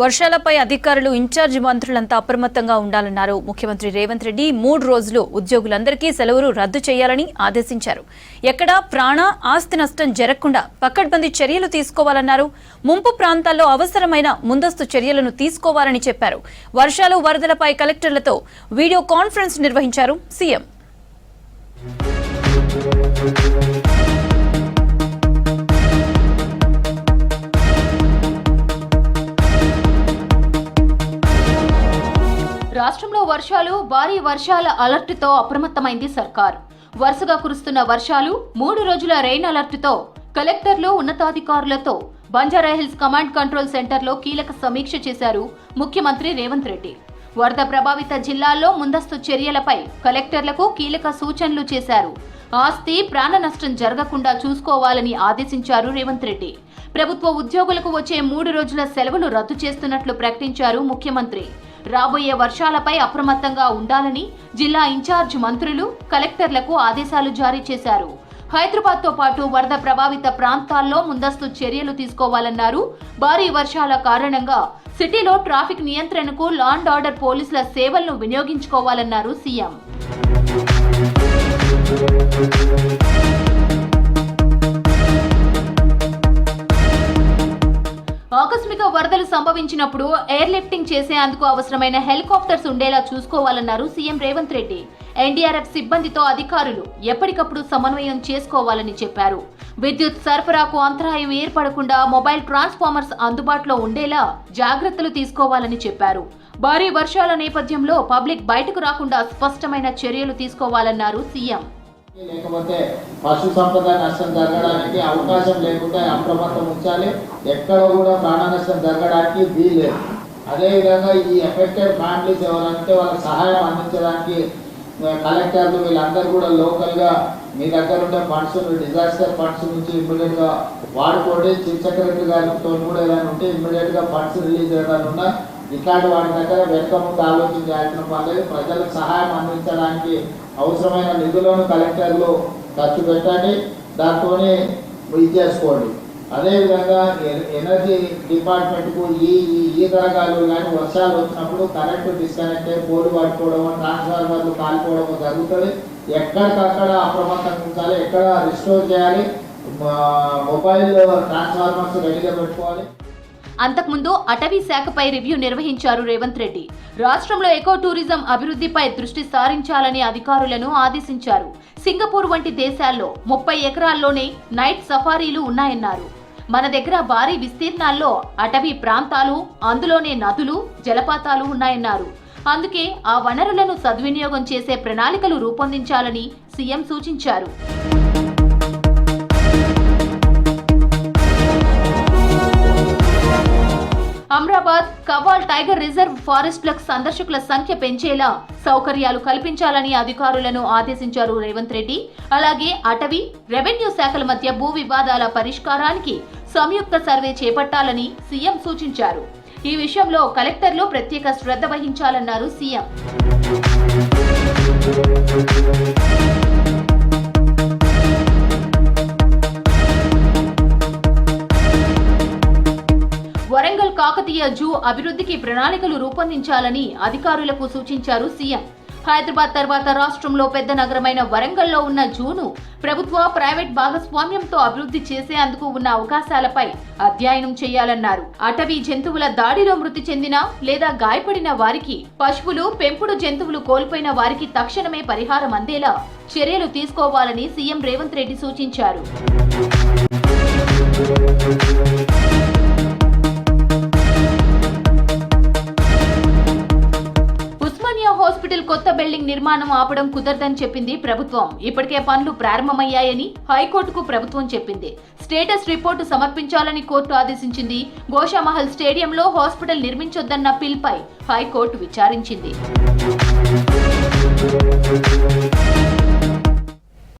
వర్షాలపై అధికారులు ఇన్ఛార్జి మంత్రులంతా అప్రమత్తంగా ఉండాలన్నారు. ముఖ్యమంత్రి రేవంత్ రెడ్డి మూడు రోజులు ఉద్యోగులందరికీ సెలవులు రద్దు చేయాలని ఆదేశించారు. ఎక్కడా ప్రాణ ఆస్తి నష్టం జరగకుండా పక్కడ్బందీ చర్యలు తీసుకోవాలన్నారు. ముంపు ప్రాంతాల్లో అవసరమైన ముందస్తు చర్యలను తీసుకోవాలని చెప్పారు. వర్షాలు వరదలపై కలెక్టర్లతో వీడియో కాన్ఫరెన్స్ నిర్వహించారు సీఎం. రాష్ట్రంలో వర్షాలు భారీ వర్షాల అలర్టుతో అప్రమత్తమైంది సర్కార్. వరుసగా కురుస్తున్న వర్షాలు మూడు రోజుల రెయిన్ అలర్టుతో కలెక్టర్లు ఉన్నతాధికారులతో బంజారాహిల్స్ కమాండ్ కంట్రోల్ సెంటర్లో కీలక సమీక్ష చేశారు ముఖ్యమంత్రి రేవంత్ రెడ్డి. వరద ప్రభావిత జిల్లాల్లో ముందస్తు చర్యలపై కలెక్టర్లకు కీలక సూచనలు చేశారు. ఆస్తి ప్రాణ నష్టం జరగకుండా చూసుకోవాలని ఆదేశించారు రేవంత్ రెడ్డి. ప్రభుత్వ ఉద్యోగులకు వచ్చే మూడు రోజుల సెలవులు రద్దు చేస్తున్నట్లు ప్రకటించారు ముఖ్యమంత్రి. రాబోయే వర్షాలపై అప్రమత్తంగా ఉండాలని జిల్లా ఇన్ఛార్జ్ మంత్రులు కలెక్టర్లకు ఆదేశాలు జారీ చేశారు. హైదరాబాద్తో పాటు వరద ప్రభావిత ప్రాంతాల్లో ముందస్తు చర్యలు తీసుకోవాలన్నారు. భారీ వర్షాల కారణంగా సిటీలో ట్రాఫిక్ నియంత్రణకు లాండ్ ఆర్డర్ పోలీసుల సేవలను వినియోగించుకోవాలన్నారు సీఎం. ఆకస్మిక వరదలు సంభవించినప్పుడు ఎయిర్ లిఫ్టింగ్ చేసేందుకు అవసరమైన హెలికాప్టర్స్ ఉండేలా చూసుకోవాలన్నారు సీఎం రేవంత్ రెడ్డి. ఎన్డీఆర్ఎఫ్ సిబ్బందితో అధికారులు ఎప్పటికప్పుడు సమన్వయం చేసుకోవాలని చెప్పారు. విద్యుత్ సరఫరాకు అంతరాయం ఏర్పడకుండా మొబైల్ ట్రాన్స్ఫార్మర్స్ అందుబాటులో ఉండేలా జాగ్రత్తలు తీసుకోవాలని చెప్పారు. భారీ వర్షాల నేపథ్యంలో పబ్లిక్ బయటకు రాకుండా స్పష్టమైన చర్యలు తీసుకోవాలన్నారు సీఎం. లేకపోతే పశు సంపద నష్టం జరగడానికి అవకాశం లేకుండా అప్రమత్తం ఉంచాలి. ఎక్కడ కూడా ప్రాణ నష్టం జరగడానికి వీల్లేదు. అదేవిధంగా ఈ ఎఫెక్టెడ్ ఫ్యామిలీస్ ఎవరంటే వాళ్ళకి సహాయం అందించడానికి కలెక్టర్లు వీళ్ళందరూ కూడా లోకల్గా మీ దగ్గర ఉండే ఫండ్స్ డిజాస్టర్ ఫండ్స్ నుంచి ఇమ్మీడియట్గా వాడుకోండి. చీఫ్ సెక్రటరీ గారితో కూడా ఏదైనా ఉంటే ఇమ్మీడియట్గా ఫండ్స్ రిలీజ్ ఏదైనా ఉన్నా ఇట్లాంటి వాటి దగ్గర వెనక ముందు ఆలోచన చేయాల్సిన ప్రజలకు సహాయం అందించడానికి అవసరమైన నిధులను కలెక్టర్లు ఖర్చు పెట్టండి దాంతో ఇది చేసుకోండి. అదేవిధంగా ఎనర్జీ డిపార్ట్మెంట్కు ఈ ఈ ఈ తరగాలు కానీ వర్షాలు వచ్చినప్పుడు కరెంటు డిస్కనెక్ట్ అయ్యి పోలు పట్టుకోవడం ట్రాన్స్ఫార్మర్లు కాలిపోవడం జరుగుతుంది. ఎక్కడికక్కడ అప్రమత్తంగా ఉంచాలి ఎక్కడ రిస్టోర్ చేయాలి మా- మొబైల్ ట్రాన్స్ఫార్మర్స్ రెడీగా పెట్టుకోవాలి. అంతకుముందు అటవీ శాఖపై రివ్యూ నిర్వహించారు రేవంత్ రెడ్డి. రాష్ట్రంలో ఎకో టూరిజం అభివృద్ధిపై దృష్టి సారించాలని అధికారులను ఆదేశించారు. సింగపూర్ వంటి దేశాల్లో ముప్పై ఎకరాల్లోనే నైట్ సఫారీలు ఉన్నాయన్నారు. మన దగ్గర భారీ విస్తీర్ణాల్లో అటవీ ప్రాంతాలు అందులోనే నదులు జలపాతాలు ఉన్నాయన్నారు. అందుకే ఆ వనరులను సద్వినియోగం చేసే ప్రణాళికలు రూపొందించాలని సీఎం సూచించారు. అమ్రాబాద్ కవాల్ టైగర్ రిజర్వ్ ఫారెస్ట్లకు సందర్శకుల సంఖ్య పెంచేలా సౌకర్యాలు కల్పించాలని అధికారులను ఆదేశించారు రేవంత్ రెడ్డి. అలాగే అటవీ రెవెన్యూ శాఖల మధ్య భూ వివాదాల పరిష్కారానికి సంయుక్త సర్వే చేపట్టాలని సీఎం సూచించారు. ఈ విషయంలో కలెక్టర్లు ప్రత్యేక శ్రద్ధ వహించాలన్నారు సీఎం. జూ అభివృద్ధికి ప్రణాళికలు రూపొందించాలని అధికారులకు సూచించారు సీఎం. హైదరాబాద్ తర్వాత రాష్ట్రంలో పెద్ద నగరమైన వరంగల్లో ఉన్న జూను ప్రభుత్వ ప్రైవేట్ భాగస్వామ్యంతో అభివృద్ధి చేసేందుకు ఉన్న అవకాశాలపై అధ్యయనం చేయాలన్నారు. అటవీ జంతువుల దాడిలో మృతి చెందిన లేదా గాయపడిన వారికి పశువులు పెంపుడు జంతువులు కోల్పోయిన వారికి తక్షణమే పరిహారం అందేలా చర్యలు తీసుకోవాలని సీఎం రేవంత్ రెడ్డి సూచించారు. నిర్మాణం ఆపడం కుదరదని చెప్పింది ప్రభుత్వం. ఇప్పటికే పనులు ప్రారంభమయ్యాయని హైకోర్టుకు ప్రభుత్వం చెప్పింది. స్టేటస్ రిపోర్టు సమర్పించాలని కోర్టు ఆదేశించింది. గోషామహల్ స్టేడియంలో హాస్పిటల్ నిర్మించొద్దన్న పిల్పై హైకోర్టు విచారించింది.